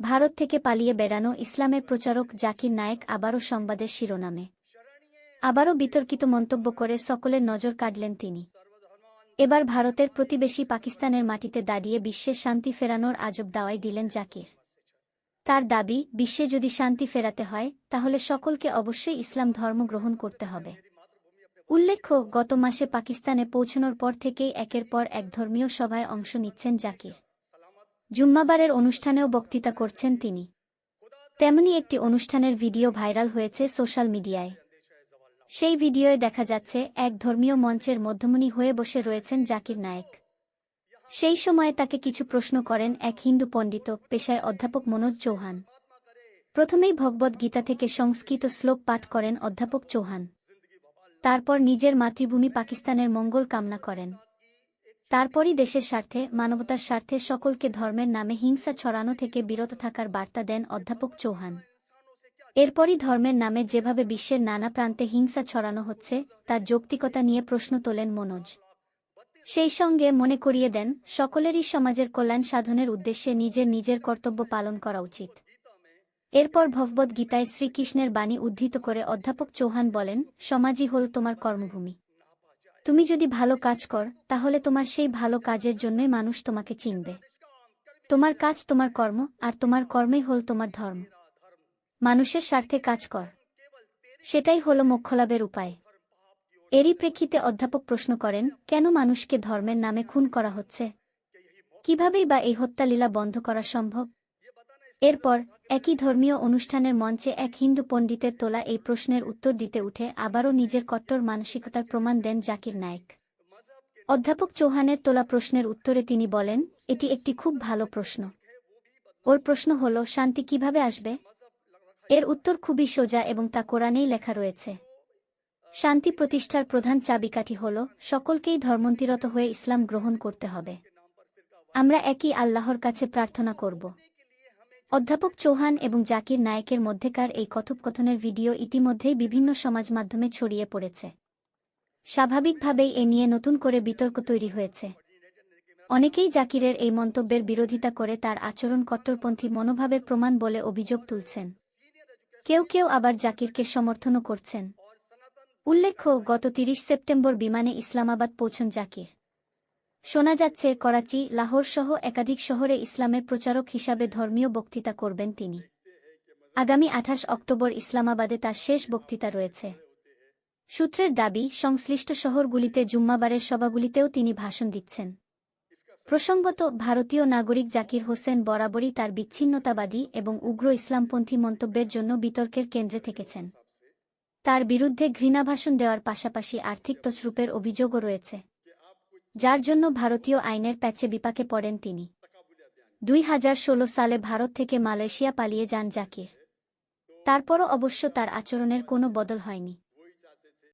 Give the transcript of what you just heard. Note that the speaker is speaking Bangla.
ভারত থেকে পালিয়ে বেড়ানো ইসলামের প্রচারক জাকির নায়েক আবারও সংবাদের শিরোনামে। আবারও বিতর্কিত মন্তব্য করে সকলের নজর কাটলেন তিনি। এবার ভারতের প্রতিবেশী পাকিস্তানের মাটিতে দাঁড়িয়ে বিশ্বে শান্তি ফেরানোর আজব দাওয়াই দিলেন জাকির। তার দাবি, বিশ্বে যদি শান্তি ফেরাতে হয়, তাহলে সকলকে অবশ্যই ইসলাম ধর্ম গ্রহণ করতে হবে। উল্লেখ্য, গত মাসে পাকিস্তানে পৌঁছানোর পর থেকেই একের পর এক ধর্মীয় সভায় অংশ নিচ্ছেন জাকির। জুম্মাবারের অনুষ্ঠানেও বক্তৃতা করছেন তিনি। তেমনি একটি অনুষ্ঠানের ভিডিও ভাইরাল হয়েছে সোশ্যাল মিডিয়ায়। সেই ভিডিওয়ে দেখা যাচ্ছে এক ধর্মীয় মঞ্চের মধ্যমণি হয়ে বসে রয়েছেন জাকির নায়েক। সেই সময়ে তাকে কিছু প্রশ্ন করেন এক হিন্দু পণ্ডিত পেশায় অধ্যাপক মনোজ চৌহান। প্রথমেই ভগবদ্ গীতা থেকে সংস্কৃত শ্লোক পাঠ করেন অধ্যাপক চৌহান। তারপর নিজের মাতৃভূমি পাকিস্তানের মঙ্গল কামনা করেন। তারপরই দেশের স্বার্থে, মানবতার স্বার্থে সকলকে ধর্মের নামে হিংসা ছড়ানো থেকে বিরত থাকার বার্তা দেন অধ্যাপক চৌহান। এরপরই ধর্মের নামে যেভাবে বিশ্বের নানা প্রান্তে হিংসা ছড়ানো হচ্ছে, তার যৌক্তিকতা নিয়ে প্রশ্ন তোলেন মনোজ। সেই সঙ্গে মনে করিয়ে দেন, সকলেরই সমাজের কল্যাণ সাধনের উদ্দেশ্যে নিজের নিজের কর্তব্য পালন করা উচিত। এরপর ভগবদ্গীতায় শ্রীকৃষ্ণের বাণী উদ্ধৃত করে অধ্যাপক চৌহান বলেন, সমাজই হল তোমার কর্মভূমি। তুমি যদি ভালো কাজ কর, তাহলে তোমার সেই ভালো কাজের জন্যই মানুষ তোমাকে চিনবে। তোমার কাজ তোমার কর্ম, আর তোমার কর্মই হল তোমার ধর্ম। মানুষের স্বার্থে কাজ কর। সেটাই হল মোক্ষলাভের উপায়। এরই প্রেক্ষিতে অধ্যাপক প্রশ্ন করেন, কেন মানুষকে ধর্মের নামে খুন করা হচ্ছে? কিভাবেই বা এই হত্যালীলা বন্ধ করা সম্ভব? এরপর, একই ধর্মীয় অনুষ্ঠানের মঞ্চে এক হিন্দু পণ্ডিতের তোলা এই প্রশ্নের উত্তর দিতে উঠে আবারও নিজের কট্টর মানসিকতার প্রমাণ দেন জাকির নায়েক। অধ্যাপক চৌহানের তোলা প্রশ্নের উত্তরে তিনি বলেন, এটি একটি খুব ভালো প্রশ্ন। ওর প্রশ্ন হল, শান্তি কীভাবে আসবে? এর উত্তর খুবই সোজা এবং তা কোরআনেই লেখা রয়েছে। শান্তি প্রতিষ্ঠার প্রধান চাবিকাঠি হল, সকলকেই ধর্মন্তিরত হয়ে ইসলাম গ্রহণ করতে হবে। আমরা একই আল্লাহর কাছে প্রার্থনা করব। অধ্যাপক চৌহান এবং জাকির নায়েকের মধ্যেকার এই কথোপকথনের ভিডিও ইতিমধ্যেই বিভিন্ন সমাজ মাধ্যমে ছড়িয়ে পড়েছে। স্বাভাবিকভাবেই এ নিয়ে নতুন করে বিতর্ক তৈরি হয়েছে। অনেকেই জাকিরের এই মন্তব্যের বিরোধিতা করে তার আচরণ কট্টরপন্থী মনোভাবের প্রমাণ বলে অভিযোগ তুলছেন। কেউ কেউ আবার জাকিরকে সমর্থনও করছেন। উল্লেখ্য, গত তিরিশ সেপ্টেম্বর বিমানে ইসলামাবাদ পৌঁছন জাকির। শোনা যাচ্ছে, করাচি, লাহোর সহ একাধিক শহরে ইসলামের প্রচারক হিসাবে ধর্মীয় বক্তৃতা করবেন তিনি। আগামী আঠাশ অক্টোবর ইসলামাবাদে তার শেষ বক্তৃতা রয়েছে। সূত্রের দাবি, সংশ্লিষ্ট শহরগুলিতে জুম্মাবারের সভাগুলিতেও তিনি ভাষণ দিচ্ছেন। প্রসঙ্গত, ভারতীয় নাগরিক জাকির হোসেন বরাবরই তার বিচ্ছিন্নতাবাদী এবং উগ্র ইসলামপন্থী মন্তব্যের জন্য বিতর্কের কেন্দ্রে থেকেছেন। তার বিরুদ্ধে ঘৃণাভাষণ দেওয়ার পাশাপাশি আর্থিক তছরূপের অভিযোগও রয়েছে। যার জন্য ভারতীয় আইনের প্যাচে বিপাকে পড়েন তিনি। দুই হাজার ষোলো সালে ভারত থেকে মালয়েশিয়া পালিয়ে যান জাকির। তারপরও অবশ্য তার আচরণের কোনো বদল হয়নি।